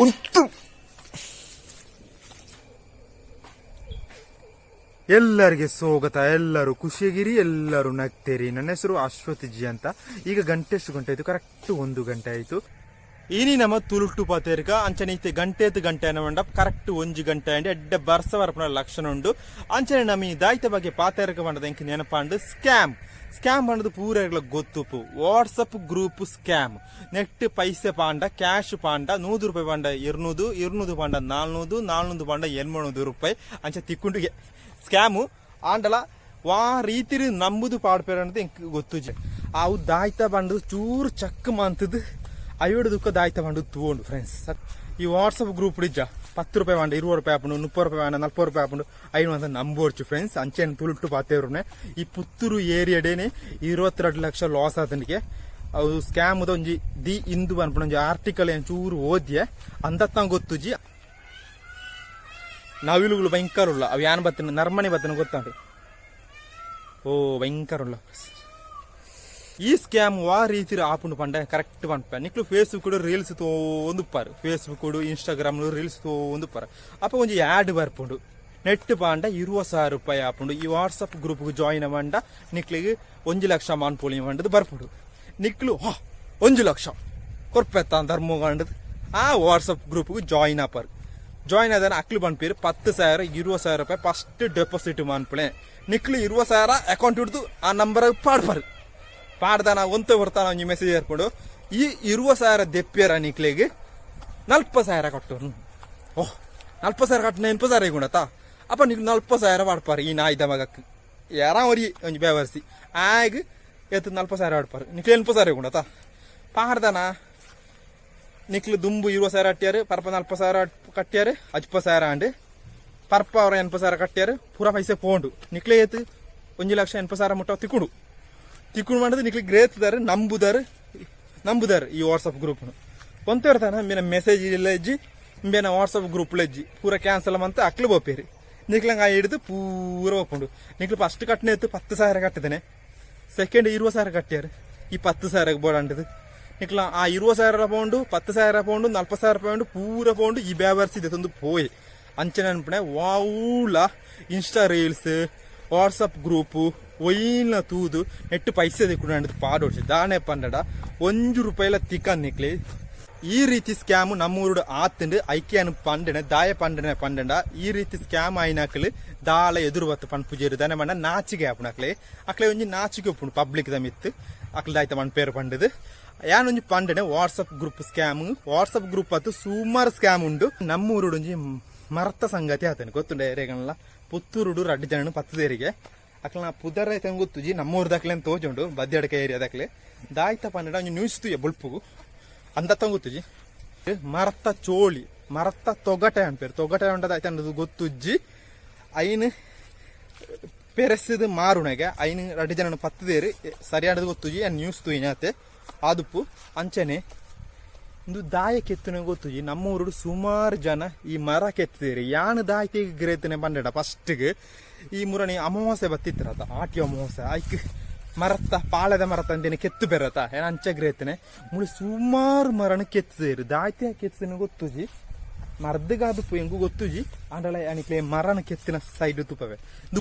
ಉಂಟು ಎಲ್ಲರಿಗೆ ಸ್ವಾಗತ, ಎಲ್ಲರೂ ಖುಷಿಯಾಗಿರಿ, ಎಲ್ಲರೂ ನಗ್ತೇರಿ. ನನ್ನ ಹೆಸರು ಅಶ್ವತಿ ಜಿ ಅಂತ. ಈಗ ಗಂಟೆ ಎಷ್ಟು ಗಂಟೆ ಆಯ್ತು ಕರೆಕ್ಟ್ ಒಂದು ಗಂಟೆ ಆಯ್ತು. ಇನಿ ನಮ್ಮ ತುಳುಟು ಪಾತೇರಿಕ ಅಂಚನೆ ಇತ್ತೆ ಗಂಟೆತ್ ಗಂಟೆ ಮಂಡ ಕರೆಕ್ಟ್ ಒಂಜಿ ಗಂಟೆ ಅಂಡಿ ಎಡ್ಡೆ ಬರ್ಸ ವರಪನ ಲಕ್ಷಣ ಉಂಡು. ಅಂಚನೆ ನಮಿ ದಾಯಿತ ಬಗ್ಗೆ ಪಾತೇರಿಕ ಮಾಡದ ಎಂಕ್ ನೆನಪಾಂಡು ಸ್ಕ್ಯಾಮ್ ಸ್ಕ್ಯಾಮ್ ಅನ್ನೋದು ಪೂರ ಗೊತ್ತುಪು ವಾಟ್ಸಪ್ ಗ್ರೂಪ್ ಸ್ಕ್ಯಾಮ್ ನೆಟ್ ಪೈಸೆ ಪಾಂಡ ಕ್ಯಾಶ್ ಪಾಂಡ, ನೂರು ರೂಪಾಯಿ ಪಾಂಡ ಇರ್ನೂದು ಇರ್ನೂದು ಪಾಂಡ ನಾಲ್ನೂದು ನಾಲ್ನೂದು ಪಾಂಡ ಎನ್ಮೂದು ರೂಪಾಯಿ ಅಂಚ ತಿಕ್ಕೊಂಡು ಸ್ಕ್ಯಾಮು ಆಂಡಲ ವಾ ರೀತಿ ನಂಬುದು ಪಾಡ್ಪೇರ ಅನ್ನೋದು ಎಂಕ್ ಗೊತ್ತುಜಿ ಅವು ದಾಯ್ತ ಬಂದು ಚೂರು ಚಕ್ ಮಂತದ್ದು ಅಯೋಡ ದುಃಖ ದಾಯ್ತ ಬಂದು ತಗೊಂಡು ಫ್ರೆಂಡ್ಸ್ ಈ ವಾಟ್ಸಪ್ ಗ್ರೂಪ್ ಇಜ್ಜ ಪತ್ತು ರೂಪಾಯಿ ವಾಂಡ ಇರುವ ರೂಪಾಯಿ ಹಾಪುಂಡು ಮುಪ್ಪತ್ತು ರೂಪಾಯಿ ವಾಂಡ ನಲ್ಪ ರೂಪಾಯಿ ಹಾಪುಂಡು ಐನು ಅಂತ ನಂಬೋರ್ಚು ಫ್ರೆಂಡ್ಸ್ ಅಂಚೆನ್ ತುಳುಟ್ಟು ಪಾತೇವ್ರನೆ ಈ ಪುತ್ತೂರು ಏರಿಯಾಡೇನೆ ಇರುವತ್ತೆರಡು ಲಕ್ಷ ಲಾಸ್ ಆತನಿಗೆ ಅವು ಸ್ಕ್ಯಾಮ್ ಒಂಜಿ ದಿ ಇಂದು ಅನ್ಪಣ ಒಂಜಿ ಆರ್ಟಿಕಲ್ ಏನು ಚೂರು ಓದ್ಯ ಅಂದತ್ತ ಗೊತ್ತುಜಿ ನವಿಲುಗಳು ಭಯಂಕರ ಉಳ್ಳ ಅವು ಯಾನ್ ಬತ್ತನ ನರ್ಮನೆ ಬತ್ತನ ಗೊತ್ತಾಂಡು ಓ ಭಯಂಕರ ಉಳ್ಳ ಈ ಸ್ಕ್ಯಾಮ್ ವಾ ರೀತಿ ಆಪುಂಡು ಪಂಡ ಕರೆಕ್ಟ್ ಪಂಪ ನಿಕ್ಲು ಫೇಸ್ಬುಕ್ ರೀಲ್ಸ್ ತೋಂದುಪ್ಪಾರು ಫೇಸ್ಬುಕ್ ಇನ್ಸ್ಟಾಗ್ರಾಮ್ ರೀಲ್ಸ್ ತೋಂದುಪ್ಪಾರು ಅಪ್ಪ ಒಂಜಿ ಆಡ್ ಬರ್ಪುಂಡು. ನೆಟ್ ಪಾಂಡ ಇರುವ ಸಾವಿರ ರೂಪಾಯಿ ಆಪುಂಡು ಈ ವಾಟ್ಸಪ್ ಗ್ರೂಪ್ ಜಾಯಿನ್ ಮಂಡ ನಿಕ್ಲಿಗೆ ಒಂಜಿ ಲಕ್ಷ ಮಾನ್ಪೋಳಿ ಮಂಡದು ಬರ್ಪುಂಡು. ನಿಕ್ಲು, ಹಾ ಒಂಜು ಲಕ್ಷ. ಕೊರ್ಪೆತ್ತ ಧರ್ಮಗಂಡದು ಆ ವಾಟ್ಸಪ್ ಗ್ರೂಪ್ ಜಾಯಿನ್ ಆಪಾರು. ಜಾಯಿನ್ ಆದ ಅಕ್ಲು ಬಂದ್ಪೀರು ಪತ್ತು ಸಾವಿರ ಇರುವ ಸಾವಿರ ರೂಪಾಯಿ ಫಸ್ಟ್ ಡೆಪಾಸಿಟ್ ಮಾಡ್ಪಳೆ ನಿಕ್ಲು ಇರುವ ಸಾವಿರ ಅಕೌಂಟ್ ಹಿಡಿದು ಆ ನಂಬರ್ ಪಾಡ್ಬಾರು ಪಾಡ್ದಾನ ಒಂತ ಬರ್ತಾನ ಒಂಜಿ ಮೆಸೇಜ್ ಏರ್ಕೊಂಡು ಈ ಇರುವ ಸಾವಿರ ದೆಪ್ಪಿಯರ ನಿಕ್ಲಿಗೆ ನಲ್ಪ ಸಾವಿರ ಕಟ್ಟು ಓಹ್ ನಲ್ಪ ಸಾವಿರ ಕಟ್ಟು ನೆನಪು ಸಾವಿರ ಗುಣತ ಅಪ್ಪ, ನೀವು ನಲ್ಪ ಸಾವಿರ ಪಾಡ್ಪಾರು ಈ ನಾಯ್ದ ಮಗಕ್ಕೆ ಯಾರ ಅವ್ರಿ ಒಂಜಿ ಬೇವರ್ಸಿ? ಆಗ ಎತ್ತು ನಲ್ಪ ಸಾವಿರ ಪಾಡ್ಪಾರು ನಿಕ್ಲೆ ನೆನಪು ಸಾವಿರ ಗುಣತ ಪಾಡ್ದಾನ? ನಿಕ್ಲು ದುಂಬು ಇರುವ ಸಾವಿರ ಅಟ್ಟ್ಯಾರು, ಪರ್ಪ ನಲ್ಪ ಸಾವಿರ ಕಟ್ಟ್ಯಾರು ಅಜ್ಪ ಸಾವಿರ ಅಂಡ್ ಪರ್ಪ ಅವರ ಎನ್ಪ ಸಾವಿರ ಕಟ್ಟ್ಯಾರು, ಪೂರ ಪೈಸೆ ಪೋಂಡು. ನಿಕ್ಲೆ ಎತ್ತು ಒಂಜಿ ಲಕ್ಷ ಎನ್ಪ ಸಾವಿರ ಮುಟ್ಟ ತಿಕ್ಕುಡು ತಿಕ್ಕುಡು ಮಾಡಿದ್ರೆ ನಿಕ್ಲಿ ಗ್ರೇತ್ದಾರು ನಂಬುದಾರ ನಂಬುದಾರ ಈ ವಾಟ್ಸಪ್ ಗ್ರೂಪ್ ಒಂತ ಇರ್ತಾನ, ಮೇನ ಮೆಸೇಜ್ ಇಲ್ಲ ಇಜ್ಜಿ, ಮೇನ ವಾಟ್ಸಪ್ ಗ್ರೂಪ್ ಇಜ್ಜಿ. ಪೂರ ಕ್ಯಾನ್ಸಲ್ ಅಂತ ಅಕ್ಲು ಬೋಪೇರಿ ನಿಕ್ಲಂಗ ಹಿಡಿದು ಪೂರ ಒಪ್ಕೊಂಡು. ನಿಕ್ಲು ಫಸ್ಟ್ ಕಟ್ಟನೆ ಇತ್ತು, ಪತ್ತು ಸಾವಿರ ಕಟ್ಟಿದ್ದೇನೆ. ಸೆಕೆಂಡ್ ಇರುವ ಸಾವಿರ ಕಟ್ಟಿಯಾರ. ಈ ಪತ್ತು ಸಾವಿರ ಬೋಡಂಡದು ನಿಕ್ಲ ಆ ಇರುವ ಸಾವಿರ ಪೌಂಡು, ಪತ್ತು ಸಾವಿರ ಪೌಂಡು ನಲ್ಪ ಸಾವಿರ ಪೌಂಡು, ಪೂರ ಪೌಂಡು ಈ ಬ್ಯಾವರ್ಸಿದೆ ತಂದು ಪೋಯಿ. ಅಂಚನೆ ಅನ್ಪಣೆ ವಾವುಲ, ಇನ್ಸ್ಟಾ ರೀಲ್ಸ್ ವಾಟ್ಸಪ್ ಗ್ರೂಪು ಒಯ್ನ ತೂದು ನೆಟ್ಟು ಪೈಸೆ ದಿಕ್ಕು ಪಾಡೋಡ್ಸಿ ದಾನೆ ಪಂಡಡ ಒಂಜು ರೂಪಾಯಿಲ ತಿಕ್ಕನ್ ನಿಕ್ಲಿ. ಈ ರೀತಿ ಸ್ಕ್ಯಾಮ್ ನಮ್ಮೂರುಡು ಆತಂಡ್ ಐಕ್ಯನು ಪಂಡನೆ, ದಾಯ ಪಂಡನೆ ಪಂಡಂಡ. ಈ ರೀತಿ ಸ್ಕ್ಯಾಮ್ ಆಯ್ನಾಕಲು ದಾಳ ಎದುರು ಬತ್ತು ಪೂಜೆರು. ದನೆ ಮಂಡ ನಾಚಿಗೆ ಆಪುಣ ಅಕ್ಲೆ ಒಂಜಿ ನಾಚಿಗೆ ಒಪ್ಪುಂಡು ಪಬ್ಲಿಕ್ ದ ಮಿತ್ತು. ಅಕ್ಲೆ ದಾಯ್ತ ಮಣ್ ಪೇರು ಪಂಡದು. ಯಾನೊಂಜಿ ಪಂಡನೆ WhatsApp group scam WhatsApp group ಅತ್ತು ಸುಮಾರು ಸ್ಕ್ಯಾಮ್ ಉಂಡು. ನಮ್ಮೂರುಡು ಒಂಜಿ ಮರ್ತ ಸಂಗತಿ ಆತನು ಗೊತ್ತುಂಡ ಏರಿಯಾಗಲ್ಲ ಪುತ್ತೂರುಡು ರಡ್ಡು ಜನ ಪತ್ತು ದೇರಿಗೆ ಅಕ್ಲ ನಾ ಪುದರ್ ಐತೆ ಗೊತ್ತುಜಿ ನಮ್ಮೂರ್ ದಾಖಲೆ ಅಂತ ತೋಜುಂಡು, ಬದ್ಯಡಕೆ ಏರಿಯಾ ದಾಖಲೆ. ದಾಯ್ತ ಪಂಡಡ ಒಂಜಿ ನ್ಯೂಸ್ ತುಯ ಬುಳ್ಪುಗು ಅಂದತ್ತ ಗೊತ್ತುಜಿ ಮರತ್ತ ಚೋಳಿ ಮರತ್ತ ತೊಗಟೆ ಅನ್ಪೇರು ತೊಗಟೆ ಉಂಟದ ಆಯ್ತು ಅನ್ನೋದು ಗೊತ್ತುಜ್ಜಿ. ಐನ್ ಪೆರೆಸಿದ ಮಾರುಣಗೆ, ಐನ್ ರಡ್ಡಿ ಜನ ಪತ್ತದೇರಿ. ಸರಿಯಾದ ಗೊತ್ತುಜಿ ನ್ಯೂಸ್ ತುಯ್ನಾತೆ ಆದುಪ್ಪು ಅಂಚನೆ. ಒಂದು ದಾಯ ಕೆತ್ತನೆ ನಮ್ಮ ನಮ್ಮೂರು ಸುಮಾರು ಜನ ಈ ಮರ ಕೆತ್ತಿದ್ದೀರಿ ಯಾನ್ ದಾಯಕ್ಕೆ ಗ್ರೇತನೆ ಬಂದಡ ಫಸ್ಟ್ಗೆ? ಈ ಮುರಣಿ ಅಮಾವಾಸ್ಯೆ ಬತ್ತಿತ್ತಿರತ್ತ ಆಟಿ ಅಮಾವಾಸ್ಯ. ಆಯ್ಕೆ, ಮರತ್ತ, ಪಾಳದ ಮರತ ಅಂದೇನೆ ಕೆತ್ತು ಬೆರತ ಏನ ಅಂಚ ಗ್ರೇತನೆ ಮುಳಿ ಸುಮಾರು ಮರನ ಕೆತ್ತಿದ್ದೀರಿ ದಾಯ್ತೆ ಕೆತ್ತನೆ ಗೊತ್ತುಜಿ ಮರ್ದಗಾದು ಎಂಗು ಗೊತ್ತುಜಿ? ಅಂಡಲ ಅನಿಕ್ಲೆ ಮರನ ಕೆತ್ತಿನ ಸೈಡ್ ತುಪ್ಪವೆ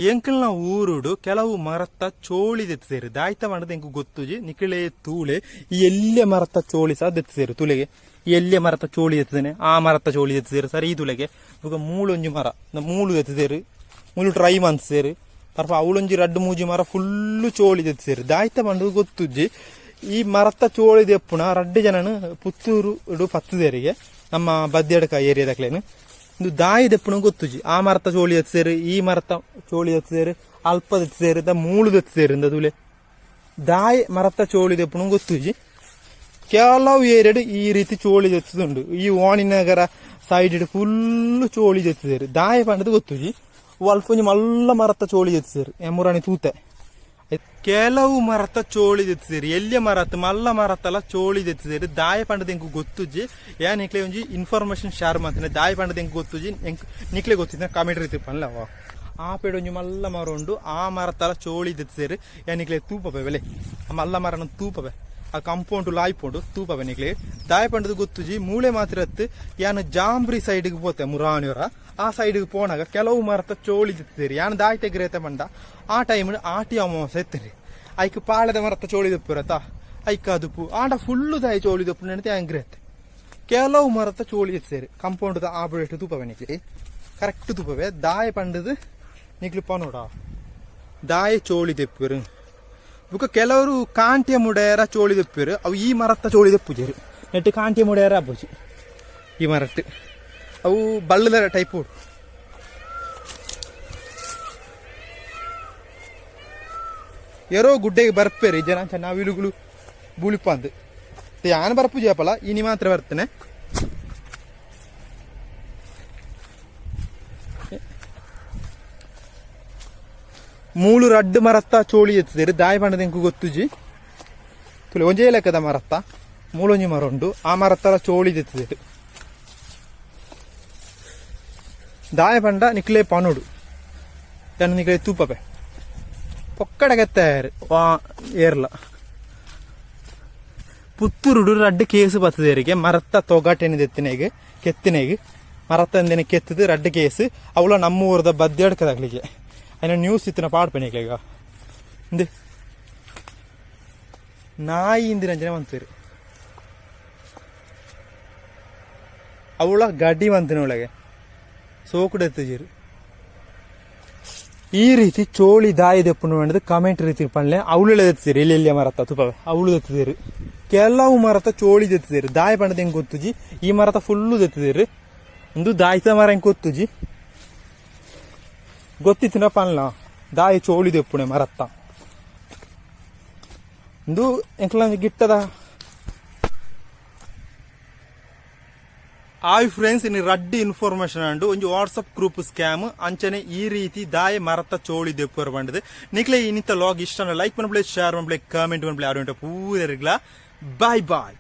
ಎಂಕಲ್ನ ಊರುಡು ಕೆಲವು ಮರತ್ತ ಚೋಳಿ ದೆತ್ತೇರು ದಾಯ್ತ ಮಾಡದ ಎಂಗು ಗೊತ್ತುಜಿ? ನಿಕ್ಲೆ ತೂಳೆ ಎಲ್ಲ ಮರತ್ತ ಚೋಳಿ ಸಹ ದೆತ್ತೇರು ತುಲೆಗೆ. ಎಲ್ಲ ಮರತ್ತ ಚೋಳಿ ಎತ್ತದೇನೆ ಆ ಮರತ್ತ ಚೋಳಿ ಎತ್ತದೇರು ಸರಿ ಈ ತುಲೆಗೆ. ಇವಾಗ ಮೂಳೊಂಜಿ ಮರ. ಮೂಳು ಎತ್ತದೇರು ಮೂಳು ಟ್ರೈ ಸೇರು. ಪರ್ಪ ಅವಳೊಂಜಿ ರಡ್ಡು ಮೂಜಿ ಮರ ಫುಲ್ಲು ಚೋಳಿ ದೆತ್ತೇರು ದಾಯ್ತ ಬಂದು ಗೊತ್ತುಜ್ಜಿ ಈ ಮರತ್ತ ಚೋಳಿ ದೆಪ್ಪುನ ರಡ್ಡು ಜನನು ಪುತ್ತೂರು ಪತ್ತದೇರಿಗೆ ನಮ್ಮ ಬದ್ಯಡಕ ಏರಿಯಾದಕ್ಲೇನು ಇದು ದಾಯಿ ದೆಪ್ಪುನ ಗೊತ್ತುಜಿ ಆ ಮರತ ಚೋಳಿ ಎತ್ತೇರು ಈ ಮರತ ಚೋಳಿ ಎತ್ತೇರು ಅಲ್ಪ ಎತ್ತೇರು ದ ಮೂಳು ಎತ್ತೇರು ಇಂದ ತುಲೆ ದಾಯಿ ಮರತ ಚೋಳಿ ದೆಪ್ಪುನ ಗೊತ್ತುಜಿ ಕೆಲವು ಏರಿಯಡ್ ಈ ರೀತಿ ಚೋಳಿ ಎತ್ತದುಂಡು ಈ ವಾಣಿನಗರ ಸೈಡ್ ಫುಲ್ಲು ಚೋಳಿ ಎತ್ತದೇರು ದಾಯ ಪಂಡದು ಗೊತ್ತುಜಿ ಅಲ್ಪ ಒಂಜಿ ಮಲ್ಲ ಮರತ ಚೋಳಿ ಎತ್ತೇರು ಎಮ್ಮುರಾಣಿ ತೂತೆ ಕೆಲವು ಮರತ ಚೋಳಿ ಎತ್ತಿದೇರಿ ಎಲ್ಲಿ ಮರತ್, ಮಲ್ಲ ಮರತ್ತಲ್ಲ ಚೋಳಿ ಎತ್ತಿದೇರಿ ದಾಯ ಪಂಡದ ಎಂಕು ಗೊತ್ತುಜಿ ಯಾ ನಿಕ್ಲೆ ಒಂಜಿ ಇನ್ಫಾರ್ಮೇಶನ್ ಶೇರ್ ಮಾಡ್ತೀನಿ, ದಾಯ ಪಂಡದ ಎಂಕು ಗೊತ್ತುಜಿ ಎಂಕ್ ನಿಕ್ಲೆ ಗೊತ್ತಿದ್ದ ಕಾಮೆಂಟ್ ರೀತಿ ಪನ್ಲ ಅವ ಆ ಪೇಡ ಒಂಜಿ ಮಲ್ಲ ಮರ ಉಂಡು, ಆ ಮರತಲ ಚೋಳಿ ಎತ್ತಿದೇರಿ ಯಾ ನಿಕ್ಲೆ ತೂಪವೆ ಬೆಲೆ. ಆ ಮಲ್ಲ ಮರನ ತೂಪವೆ. ಆ ಕಂಪೌಂಡ್ ಲಾಯ್ಪೊಂಡು ತೂಪ ನಿಕ್ಲೆ. ದಾಯ ಪಂಡದು ಗೊತ್ತುಜಿ ಮೂಳೆ ಮಾತ್ರ ಯಾನು ಜಾಂಬ್ರಿ ಸೈಡ್ಗೆ ಪೋತೆ ಮುರಾಣಿಯವರ ಆ ಸೈಡ್ಗೆ ಪೋನಾಗ ಕೆಲವು ಮರತ ಚೋಳಿ ತಿತ್ತೀರಿ ಯಾನು ದಾಯ ತೆಗ್ರೇತೆ ಬಂಡ ಆ ಟೈಮ್ ಆಟಿ ಅಮಾವಾಸ್ಯ ಎತ್ತಿರಿ ಐಕ್ ಪಾಳದ ಮರತ ಚೋಳಿ ದಪ್ಪಿರತ್ತ ಐಕ ಅದುಪು ಆಂಡ ಫುಲ್ಲು ದಾಯ ಚೋಳಿ ದಪ್ಪು ನೆನತೆ ಅಂಗ್ರೇತೆ ಕೆಲವು ಮರತ ಚೋಳಿ ಎತ್ತೇರಿ ಕಂಪೌಂಡ್ ಆಬಿಟ್ಟು ತೂಪವೆ ನಿಕ್ಲಿ ಕರೆಕ್ಟ್ ತೂಪವೆ ದಾಯ ಪಂಡದು ನಿಕ್ಲಿ ಪನೋಡ ದಾಯ ಚೋಳಿ ತೆಪ್ಪಿರು ಬುಕ್ಕ ಕೆಲವರು ಕಾಂಟಿಯ ಮುಡೆಯರ ಚೋಳಿ ತೆಪ್ಪಿರು ಅವು ಈ ಮರತ್ತ ಚೋಳಿ ತೆಪ್ಪುಜರು ನೆಟ್ಟು ಕಾಂಟಿಯ ಮುಡೆಯರ ಅಬ್ಬುಜಿ ಈ ಮರಟ್ಟು ಅವು ಬಳ್ಳದ ಟೈಪು ಯಾರೋ ಎರೋ ಗುಡ್ಡೆಗೆ ಬರ್ಪೇರಿ ಜನ ಚೆನ್ನಾವಿಲುಗಳು ಬೂಳಿಪ್ಪ ಅಂತ ಯಾನು ಬರ್ಪು ಜಾಪಲ್ಲ ಇನಿ ಮಾತ್ರ ಬರ್ತೇನೆ. ಮೂಳು ರಡ್ ಮರತ್ತ ಚೋಳಿ ಎತ್ತಿದ್ದೀರಿ ದಾಯಿ ಪಂಡದ ಎಂಕು ಗೊತ್ತುಜಿ ತುಲೆ, ಒಂಜೇ ಲೆಕ್ಕದ ಮರತ್ತ? ಮೂಳೊಂಜಿ ಮರ ಉಂಡು, ಆ ಮರತ್ತರ ಚೋಳಿ ಎತ್ತಿದ್ರು. ದಾಯ ಪಂಡ ನಿಕ್ಲೆ ಪನುಡು ಯಾನು ನಿಕ್ಲೆ ತೂಪಪೆ പൊക്കടകത്താറ് വാ ഏറില്ല ಪುತ್ತೂರುಡು ರಡ್ಡು ಕೇಸು ಬತ್ತದೇರಿಗೆ ಮರತ್ತ ತೊಗಾಟೆನಿ ಎತ್ತಿನೇಗೆ ಕೆತ್ತಿನೇಗೆ ಮರತ್ತ ಎಂದಿನ ಕೆತ್ತದು ರಡ್ಡು ಕೇಸು ಅವಳ ನಮ್ಮ ಊರದ ಬದ್ದೆಡ್ಕದಾಗ್ಲಿಗೆ അതിന് ನ್ಯೂಸ್ ಇತ್ತಿನ ಪಾಡ್ಪೇನಿಗೆ ಈಗ ಇಂದು ನಾಯಿ ಇಂದಿರಂಜನೆ ಮಂತೀರಿ ಅವಳ ಗಡ್ಡಿ ಮಂತಿನ ಒಳಗೆ ಸೋಕುಡು ಈ ರೀತಿ ಚೋಳಿ ದಾಯಿ ದೆಪ್ಪುನು ಮಾಡಿದ ಕಮೆಂಟ್ ರೀತಿ ಪಣ್ಣೆ ಅವಳು ಎತ್ತಿದ್ದೀರಿ ಇಲ್ಲಿ ಇಲ್ಲಿ ಮರತ? ತುಪ್ಪ, ಅವಳು ಎತ್ತಿದ್ದೀರಿ ಕೆಲವು ಮರತ ಚೋಳಿ ಎತ್ತಿದ್ದೀರಿ ದಾಯಿ ಪಣ್ಣದ ಹೆಂಗೆ ಗೊತ್ತುಜಿ ಈ ಮರತ ಫುಲ್ಲು ಎತ್ತಿದ್ದೀರಿ ಒಂದು ದಾಯಿತ ಮರ ಹೆಂಗೆ ಗೊತ್ತುಜಿ ಗೊತ್ತಿತ್ತಿನ ಪಣ್ಣ ದಾಯಿ ಚೋಳಿ ದೆಪ್ಪುಣೆ ಮರತ್ತ ಒಂದು ಎಂಕ್ಲ ಗಿಟ್ಟದ ಹಾಯ್ ಫ್ರೆಂಡ್ಸ್ ಇನ್ನು ರಡ್ಡಿ ಇನ್ಫಾರ್ಮೇಶನ್ ಅಂಡು. ಒಂಜಿ ವಾಟ್ಸಪ್ ಗ್ರೂಪ್ ಸ್ಕ್ಯಾಮ್ ಅಂಚನೆ ಈ ರೀತಿ ದಾಯ ಮರತ ಚೋಳಿ ದೆಪ್ಪರ್ ಬಂಡದು ನಿಕ್ಲೆ ಇನ್ನಿತ ಲಾಗ್ ಇಷ್ಟ ಲೈಕ್ ಮಾಡ್ಬಿಳೆ ಶೇರ್ ಮಾಡ್ಬಿಳೆ ಕಾಮೆಂಟ್ ಮಾಡ್ಬಿಳೆ ಯಾರು ಪೂರ ಬಾಯ್ ಬಾಯ್